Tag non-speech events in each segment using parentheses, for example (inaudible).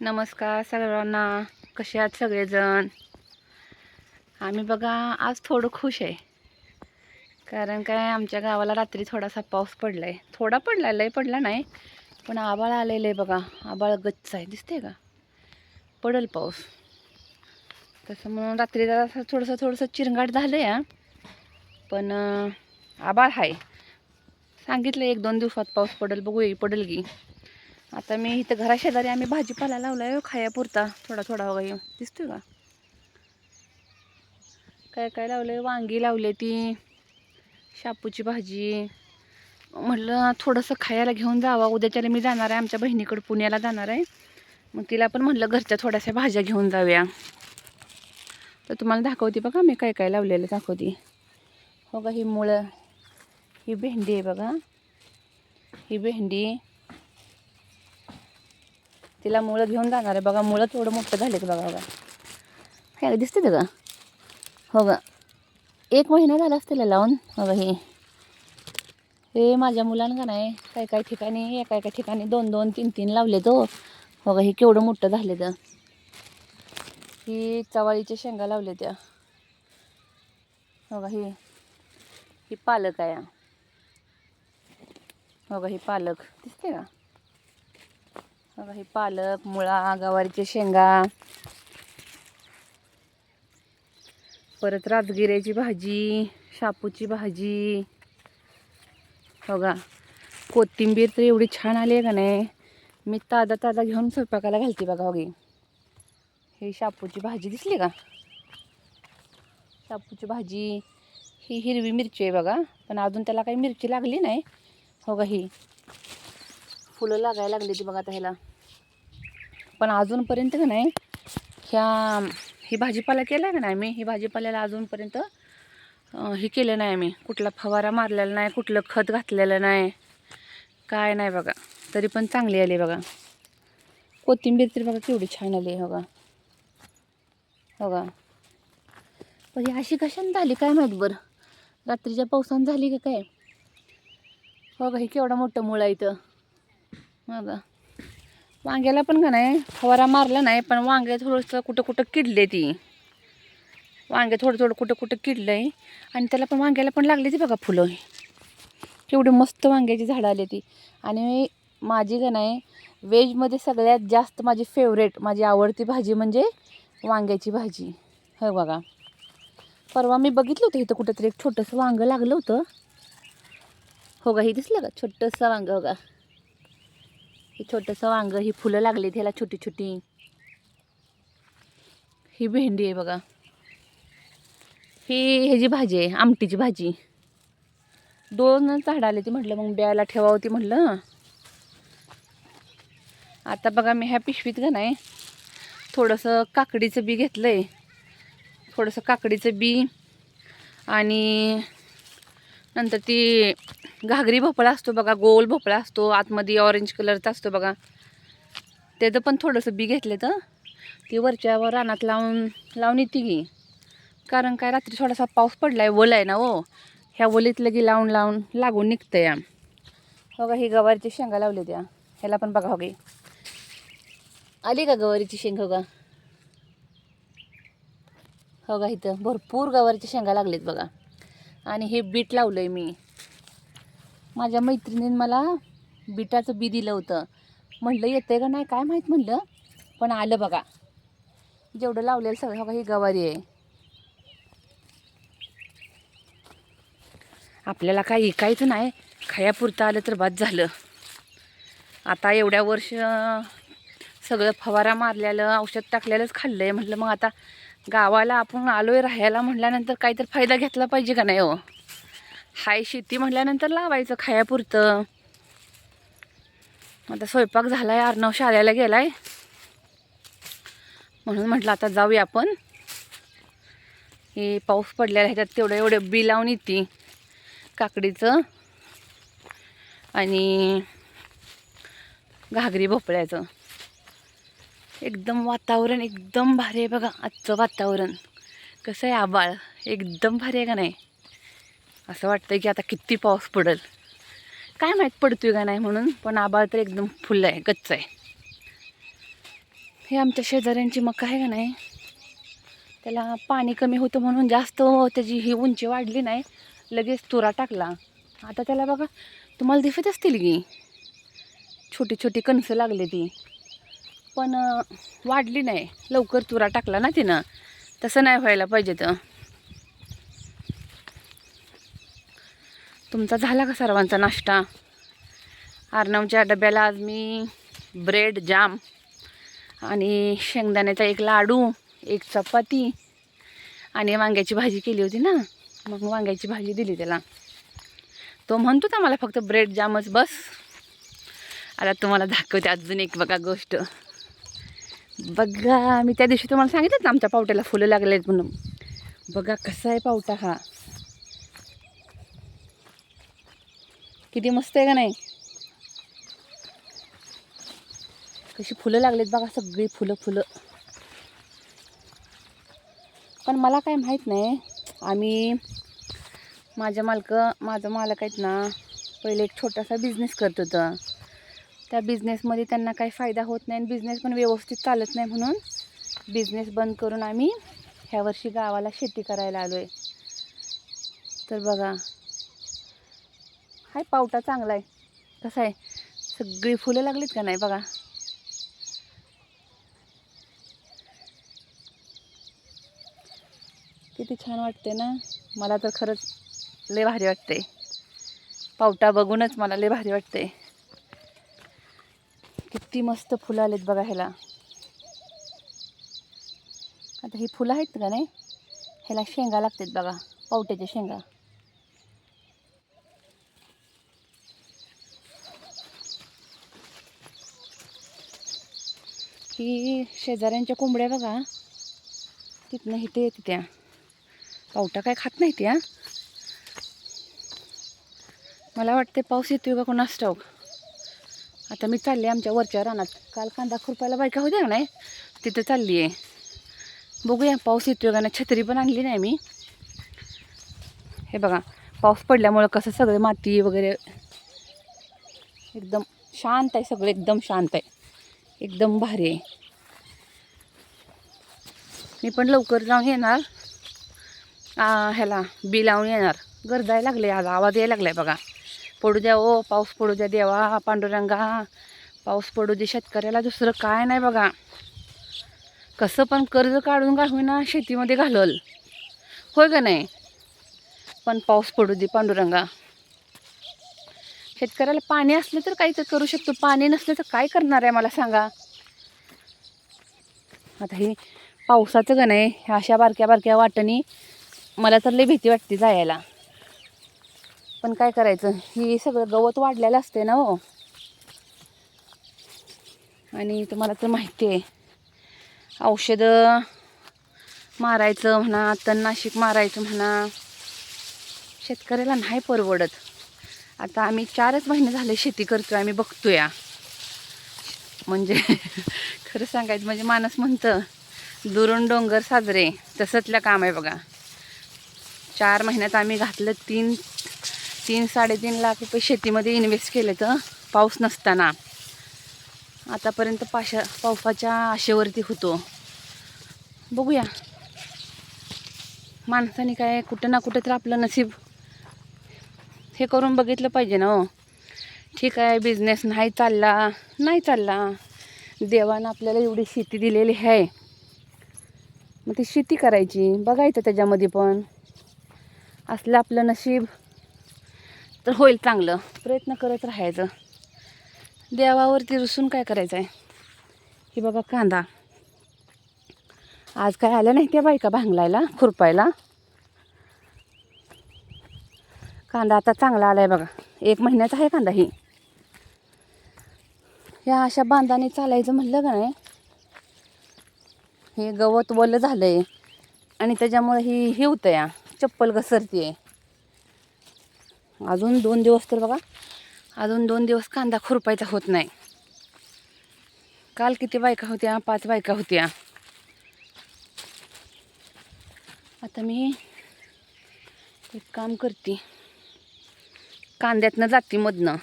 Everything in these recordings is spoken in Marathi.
नमस्कार सगळ्यांना. कसे आहात सगळेजण? आम्ही बघा आज थोडं खुश आहे. कारण काय आमच्या गावाला रात्री थोडासा पाऊस पडला आहे थोडा पडला लय पडला नाही पण आबाळ आलेलं आहे बघा. आबाळ गच्च आहे दिसते का? पडल पाऊस. तसं म्हणून रात्री जरा असं थोडंसं थोडंसं चिरंगाट झालं या पण आबाळ आहे. सांगितलं एक दोन दिवसात पाऊस पडेल बघू पडेल की. आता मी इथं घराशेजारी आम्ही भाजीपाला लावला आहे हो खायापुरता. थोडा थोडा वगैरे दिसतोय का? काय काय लावलं वांगी लावले ती शापूची भाजी. म्हटलं थोडंसं खायला घेऊन जावा. उद्याच्याला मी जाणार आहे. आमच्या बहिणीकडे पुण्याला जाणार आहे. मग तिला पण म्हटलं घरच्या थोड्याशा भाज्या घेऊन जाऊया. तर तुम्हाला दाखवते बघा मी काय काय लावलेलं दाखवते. हो का ही मुळं. ही भेंडी आहे बघा. ही भेंडी. तिला मुळं घेऊन जाणार आहे. बघा मुळं थोडं मोठं झाले बघा बघा. काय दिसते ते का हो का एक महिना झाला असतील लावून. हो बघा हे. हे माझ्या मुलानं का नाही काही काही ठिकाणी एका एका ठिकाणी दोन दोन तीन तीन लावले तो हो, हो हे केवढं मोठं झाले तर ही चवाळीच्या शेंगा लावले त्या हो का ही. ही पालक आहे. हो का ही पालक. दिसते का? बघा हे पालक मुळा गवारीच्या शेंगा. परत राजगिऱ्याची भाजी शापूची भाजी. बघा कोथिंबीर तर एवढी छान आली आहे का नाही? मी ताजा ताजा घेऊन स्वयंपाकाला घालते बघा बघी हे शापूची भाजी दिसली का? शापूची भाजी. ही हिरवी मिरची आहे बघा पण अजून त्याला काही मिरची लागली नाही. हो का ही. फुलं लागायला लागली ती बघा आता ह्याला. पण अजूनपर्यंत का नाही ह्या ही भाजीपाला केला का नाही मी ही भाजीपाल्याला अजूनपर्यंत हे केलं नाही आम्ही. कुठला फवारा मारलेला नाही कुठलं खत घातलेलं नाही. काय नाही बघा. तरी पण चांगली आली बघा. कोथिंबीर तरी बघा केवढी छान आली हो बघा. हो का पण ही अशी कशाने झाली काय माहीत बरं? रात्रीच्या पावसानं झाली का काय? हो का हे केवढं मोठं मुळं आहे इथं. मग वांग्याला पण का नाही फवारा मारला नाही पण वांगे थोडंसं कुठं कुठं किडले ती. वांगे थोडं थोडं कुठं कुठं किडलं आहे आणि त्याला पण वांग्याला पण लागली ती बघा फुलं. केवढी मस्त वांग्याची झाडं आली ती. आणि माझी का नाही व्हेजमध्ये सगळ्यात जास्त माझी फेवरेट माझी आवडती भाजी म्हणजे वांग्याची भाजी. हो बघा. परवा मी बघितलं होतं इथं कुठंतरी एक छोटंसं वांगं लागलं होतं. हो का हे दिसलं का? छोटंसं वांगं हो का? हे छोटंसं वांगं ही फुलं लागली ह्याला छोटी छोटी ही भेंडी आहे बघा. ही ह्याची भाजी आहे आमटीची भाजी. दोन झाडं आले ती म्हटलं मग ब्यायला ठेवावं ती म्हटलं. आता बघा मी ह्या पिशवीत का नाही थोडंसं काकडीचं बी घेतलं आहे थोडंसं काकडीचं बी आणि नंतर ती घागरी भोपळा असतो बघा गोल भोपळा असतो आतमध्ये ऑरेंज कलरचा असतो बघा. त्याचं पण थोडंसं बी घेतलं तर ती वरच्यावर रानात लावून लावून येते की. कारण काय रात्री थोडासा पाऊस पडला आहे वल आहे ना हो. ह्या वलीत लगी लावून लावून लागून निघतं या हो बघा ही गवारीची शेंगा लावली त्या ह्याला पण बघा हो गे. आली का गवारीची शेंग हो का हो का इथं भरपूर गवारीच्या शेंगा लागलेत बघा. आणि हे बीट लावलं आहे मी. माझ्या मैत्रिणीने मला बिटाचं बी दिलं होतं. म्हणलं येतं का नाही काय माहीत म्हणलं पण आलं बघा. जेवढं लावलेलं सगळं बघा ही गवारी आहे. आपल्याला काय ऐकायचं नाही. खायापुरतं आलं तर बाद झालं. आता एवढ्या वर्ष सगळं फवारा मारलेलं औषध टाकलेलंच खाल्लं आहे म्हटलं मग आता गावाला आपण आलो आहे राहायला म्हटल्यानंतर काहीतरी फायदा घेतला पाहिजे का नाही हो? हाय शेती म्हटल्यानंतर लावायचं खायापुरतं. आता स्वयंपाक झाला आहे अर्णव शाळेला गेला आहे म्हणून म्हटलं आता जाऊया आपण. हे पाऊस पडलेला ह्याच्यात तेवढं एवढं बी लावून येते काकडीचं. आणि घागरी भोपळ्याचं. एकदम वातावरण एकदम भारी आहे बघा आजचं वातावरण. कसं आहे आबाळ एकदम भारी आहे का नाही? असं वाटतं की आता किती पाऊस पडेल. काय माहीत पडतोय का नाही म्हणून पण आबाळ तर एकदम फुल आहे गच्च आहे. हे आमच्या शेजाऱ्यांची मका आहे का नाही? त्याला पाणी कमी होतं म्हणून जास्त त्याची ही उंची वाढली नाही. लगेच तुरा टाकला. आता त्याला बघा तुम्हाला दिसत असतील की? छोटी छोटी कणसं लागली ती. पण वाढली नाही. लवकर तुरा टाकला ना तिनं. तसं नाही व्हायला पाहिजे तर. तुमचा झाला का सर्वांचा नाश्ता? अर्णवच्या डब्याला आज मी ब्रेड जाम आणि शेंगदाण्याचा एक लाडू एक चपाती आणि वांग्याची भाजी केली होती ना. मग वांग्याची भाजी दिली त्याला. तो म्हणतो ना मला फक्त ब्रेड जामच बस. आता तुम्हाला दाखवते अजून एक बघा गोष्ट. बघा मी त्या दिवशी तुम्हाला सांगितलं ना आमच्या पावट्याला फुलं लागले आहेत म्हणून. बघा कसा आहे पावटा हा. किती मस्त आहे का नाही? कशी फुलं लागलेत बघा सगळी फुलं फुलं. पण मला काय माहीत नाही. आम्ही माझ्या मालक माझं मालक आहेत ना पहिले एक छोटासा बिझनेस करत होतं. त्या बिझनेसमध्ये त्यांना काही फायदा होत नाही आणि बिझनेस पण व्यवस्थित चालत नाही म्हणून बिझनेस बंद करून आम्ही ह्या वर्षी गावाला शेती करायला आलो आहे तर बघा. हाय पावटा चांगला आहे. कसा आहे? सगळी फुलं लागलीत का नाही बघा? किती छान वाटते ना? मला तर खरंच लय भारी वाटते पावटा बघूनच मला लय भारी वाटते किती मस्त फुलं आलेत बघा ह्याला. आता ही फुलं आहेत का नाही? ह्याला शेंगा लागतात बघा पावट्याच्या शेंगा. ही शेजाऱ्यांच्या कोंबड्या बघा. तिथनं इथे येते त्या. पावटा काय खात नाही त्या मला वाटते पाऊस येतोय का कोणास ठाऊक. आता मी चालली आमच्या वरच्या रानात. काल कांदा खुरपायला बायका होत्या द्या नाही? तिथं चालली आहे बघूया पाऊस येतोय का नाही? छत्री पण आणली नाही मी. हे बघा पाऊस पडल्यामुळं कसं सगळे माती वगैरे एकदम शांत आहे सगळं एकदम शांत आहे. एकदम भारी आहे. मी पण लवकर जाऊन येणार. ह्याला बी लावून येणार. गरजायला लागले आज आवाज यायला लागलाय बघा. पडू द्या ओ पाऊस पडू द्या देवा पांडुरंगा पाऊस पडू दे शेतकऱ्याला दुसरं काय नाही बघा. कसं पण कर्ज काढून का होईना शेतीमध्ये घालल. होय का नाही? पण पाऊस पडू दे पांडुरंगा. शेतकऱ्याला पाणी असलं तर काही तर करू शकतो. पाणी नसलं तर काय करणार आहे मला सांगा. आता हे पावसाचं का नाही ह्या अशा बारक्या बारक्या वाटणी मला तर लई भीती वाटते जायला. पण काय करायचं? ही सगळं गवत वाढलेलं असते ना हो. आणि तुम्हाला तर माहिती आहे औषधं मारायचं म्हणा तणनाशिक मारायचं म्हणा शेतकऱ्याला नाही परवडत. आता आम्ही चारच महिने झाले शेती करतोय आम्ही बघतोय. म्हणजे (laughs) खरं सांगायचं म्हणजे माणूस म्हणतं दुरून डोंगर साजरे तसंतलं काम आहे बघा. चार महिन्यात आम्ही घातलं तीन तीन साडेतीन लाख रुपये शेतीमध्ये इन्व्हेस्ट केले तर पाऊस नसताना. आतापर्यंत पाशा पावसाच्या आशेवरती होतो. बघूया. माणसाने काय कुठं ना कुठं तर आपलं नशीब हे करून बघितलं पाहिजे ना हो. ठीक आहे बिझनेस नाही चालला नाही चालला. देवानं आपल्याला एवढी शेती दिलेली आहे. मग ती शेती करायची बघायचं त्याच्यामध्ये पण. असलं आपलं नशीब तर होईल चांगलं. प्रयत्न करत राहायचं. देवावरती रुसून काय करायचं आहे हे बघा कांदा. आज काय आलं नाही त्या बायका भांगलायला खुरपायला? कांदा आता चांगला आलाय बघा. एक महिन्याचा आहे कांदा ही. या अशा बांधाने चालायचं म्हणलं का नाही? हे गवत वलं झालंय आणि त्याच्यामुळे ही हे होतं या चप्पल घसरती आहे अजून दोन दिवस तर बघा. अजून दोन दिवस कांदा खुरपायचा होत नाही. काल किती बायका होत्या पाच बायका होत्या. आता मी एक काम करते. कांद्यातनं जाती मधनं.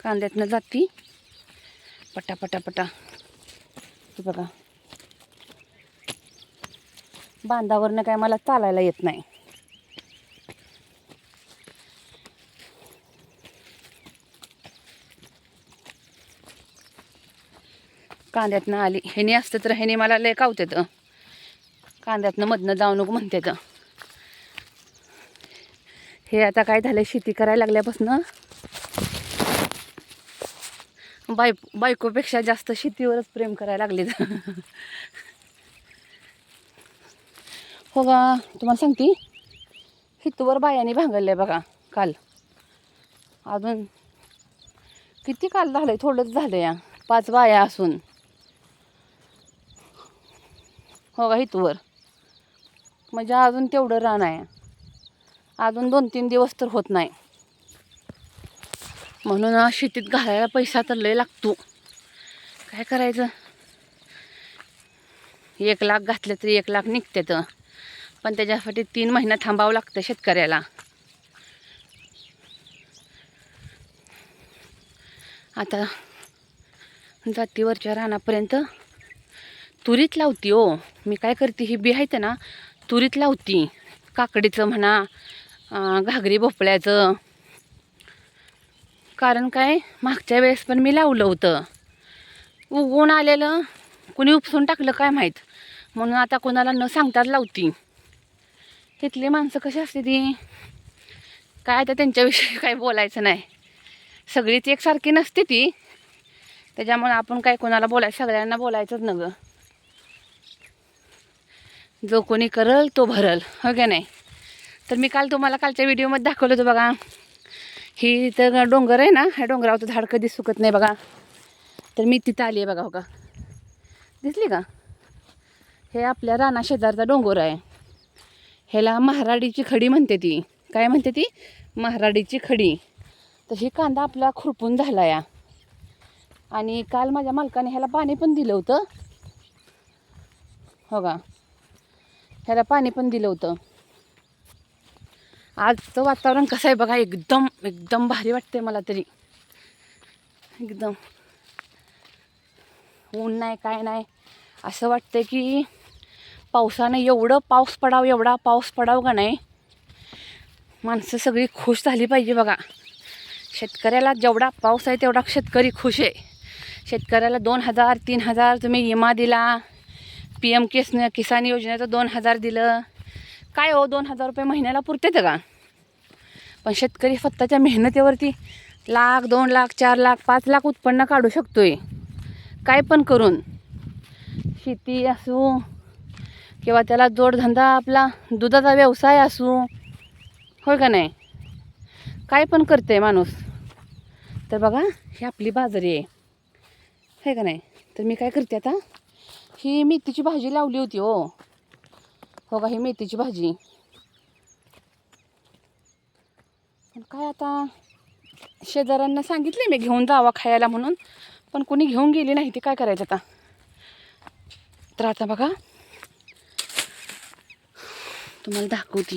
कांद्यातनं जाती. पटा पटा पटा. हे बघा. बांधावरनं काय मला चालायला येत नाही. कांद्यातनं आली. ह्याने असतं तर ह्याने मला लय कावतेत. कांद्यातनं मधनं जाऊ नको म्हणते तर हे आता काय झालं शेती करायला लागल्यापासून बाय बायकोपेक्षा जास्त शेतीवरच प्रेम करायला लागले हो का? तुम्हाला सांगते हितवर बायाने भांगरले बघा काल. अजून किती काल झालंय? थोडंच झालं या पाच बाया असून. हो का? हितवर म्हणजे अजून तेवढं रान आहे. अजून दोन तीन दिवस तर होत नाही. म्हणून शेतीत घालायला पैसा तर लय लागतो. काय करायचं? एक लाख घातलं तरी एक लाख निघतात. पण त्याच्यासाठी तीन महिना थांबावं लागतं शेतकऱ्याला. आता जातीवरच्या रानापर्यंत तुरीत लावती हो. मी काय करते ही बी आहे ना तुरीत लावती. काकडीचं म्हणा घागरी भोपळ्याचं. कारण काय मागच्या वेळेस पण मी लावलं होतं. उगवून आलेलं कुणी उपसून टाकलं काय माहीत. म्हणून आता कोणाला न सांगताच लावती. तिथली माणसं कशी असते ती? काय आता त्यांच्याविषयी (laughs) काय बोलायचं नाही. सगळीच एकसारखी नसते ती. त्याच्यामुळे आपण काय कोणाला बोलायचं सगळ्यांना बोलायचंच न गं जो कोणी करल तो भरल हो का नाही? तर मी काल तुम्हाला कालच्या व्हिडिओमध्ये दाखवलं होतं बघा. ही इथं डोंगर आहे ना ह्या डोंगरावरचं झाड कधी सुकत नाही बघा. तर मी तिथं आली आहे बघा हो का? दिसली का? हे आपल्या राणा शेजारचा डोंगर आहे. ह्याला महाराडीची खडी म्हणते ती. काय म्हणते ती? महाराडीची खडी. तर ही कांदा आपला खुरपून झाला या आणि काल माझ्या मालकाने ह्याला पाणी पण दिलं होतं. हो का? ह्याला पाणी पण दिलं होतं. आजचं वातावरण कसं आहे बघा एकदम एकदम भारी वाटते मला तरी. एकदम. ऊन नाही काय नाही. असं वाटतं की पावसानं एवढं पाऊस पडावं एवढा पाऊस पडावं का नाही? माणसं सगळी खुश झाली पाहिजे बघा. शेतकऱ्याला जेवढा पाऊस आहे तेवढा शेतकरी खुश आहे. शेतकऱ्याला दोन हजार तीन हजार तुम्ही विमा दिला. पी एम किस किसान योजनेचं दोन हजार दिलं. काय हो दोन हजार रुपये महिन्याला पुरते का? पण शेतकरी स्वतःच्या मेहनतीवरती लाख दोन लाख चार लाख पाच लाख उत्पन्न काढू शकतो आहे काय पण करून. शेती असू किंवा त्याला जोडधंदा आपला दुधाचा व्यवसाय असू. होय का नाही? काय पण करते माणूस. तर बघा ही आपली बाजरी आहे. आहे का नाही? तर मी काय करते आता? ही मेथीची भाजी लावली होती हो. हो का ही मेथीची भाजी. पण काय आता शेजाऱ्यांना सांगितले मी घेऊन जावा खायला म्हणून पण कोणी घेऊन गेली नाही ते काय करायचं आता? तर आता बघा तुम्हाला दाखवते.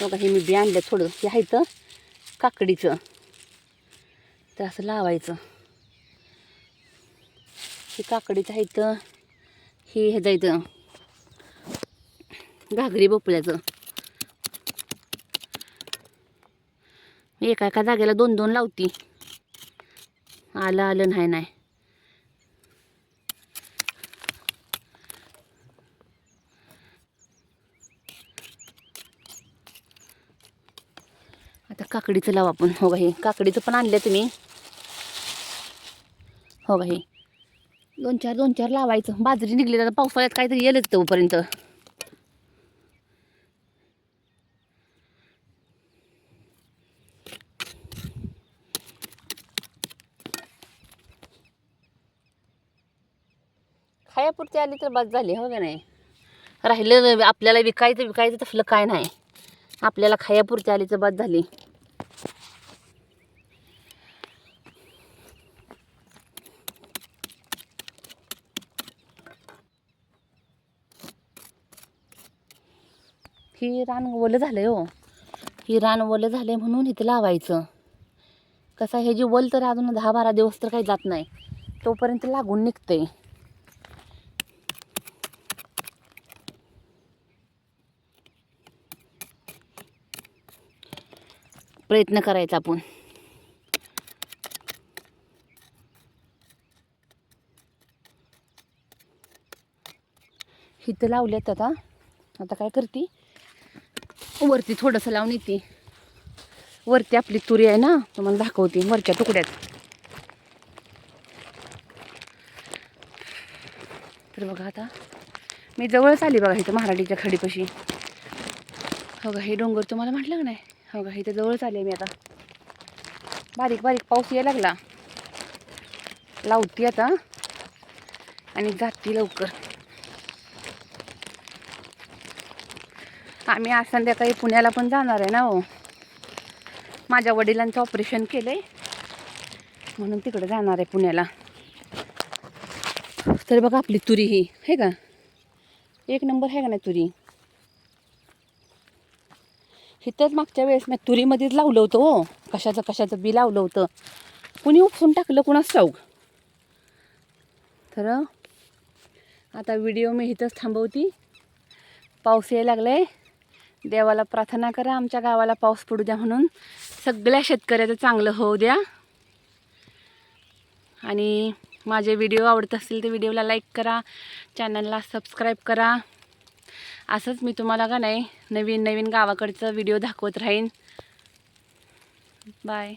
हो बघा हे मी बी आणलं थोडं हे आहे काकडीचं. तर असं लावायचं. हे काकडीचं आहे हे ह्याचं इथं. घागरी भोपळ्याचं. एका एका जागेला दोन दोन लावती. आलं आलं नाही नाही. आता काकडीचं लावा आपण. हो का हे काकडीचं पण आणलं तुम्ही. हो का हे दोन चार दोन चार लावायचं. बाजरी निघली तर पावसाळ्यात काहीतरी येलच तोपर्यंत. खायापुरती आली तर बस झाली हो का नाही? राहिलं आपल्याला विकायचं विकायचं तसलं काय नाही. आपल्याला खायापुरती आली तर बस झाली. ही रान ओलं झालंय हो. ही रान ओलं झालंय म्हणून इथं लावायचं. कसं आहे, हे जी वल तर अजून दहा बारा दिवस तर काही जात नाही. तोपर्यंत लागून निघते प्रयत्न करायचा आपण. हिथं लावल्यात आता. आता काय करते? वरती थोडंसं लावून येते. वरती आपली तुरी आहे ना तुम्हाला दाखवते वरच्या तुकड्यात. तर बघा आता मी जवळच आली बघा इथं महाराडीच्या खडीपाशी. हो का हे डोंगर तुम्हाला म्हटलं का नाही? हो का इथं जवळच आले मी आता. बारीक बारीक पाऊस यायला लागला. लावती आता. आणि जाती लवकर. आम्ही आज संध्याकाळी पुण्याला पण जाणार आहे ना हो. माझ्या वडिलांचं ऑपरेशन केलं आहे म्हणून तिकडं जाणार आहे पुण्याला. तर बघा आपली तुरी ही आहे का? एक नंबर आहे का नाही तुरी? इथंच मागच्या वेळेस मी तुरीमध्येच लावलं होतं हो. कशाचं कशाचं बी लावलं होतं. कुणी उपसून टाकलं कुणाच ठाऊक? तर आता व्हिडिओ मी इथंच थांबवती. पाऊस यायला लागलाय. देवाला प्रार्थना करा आमच्या गावाला पाऊस पडू द्या म्हणून. सगळ्या शेतकऱ्याचं चांगलं होऊ द्या. आणि माझे व्हिडिओ आवडत असतील तर व्हिडिओला लाईक करा चॅनलला सबस्क्राईब करा. असंच मी तुम्हाला का नाही नवीन नवीन गावाकडचं व्हिडिओ दाखवत राहीन. बाय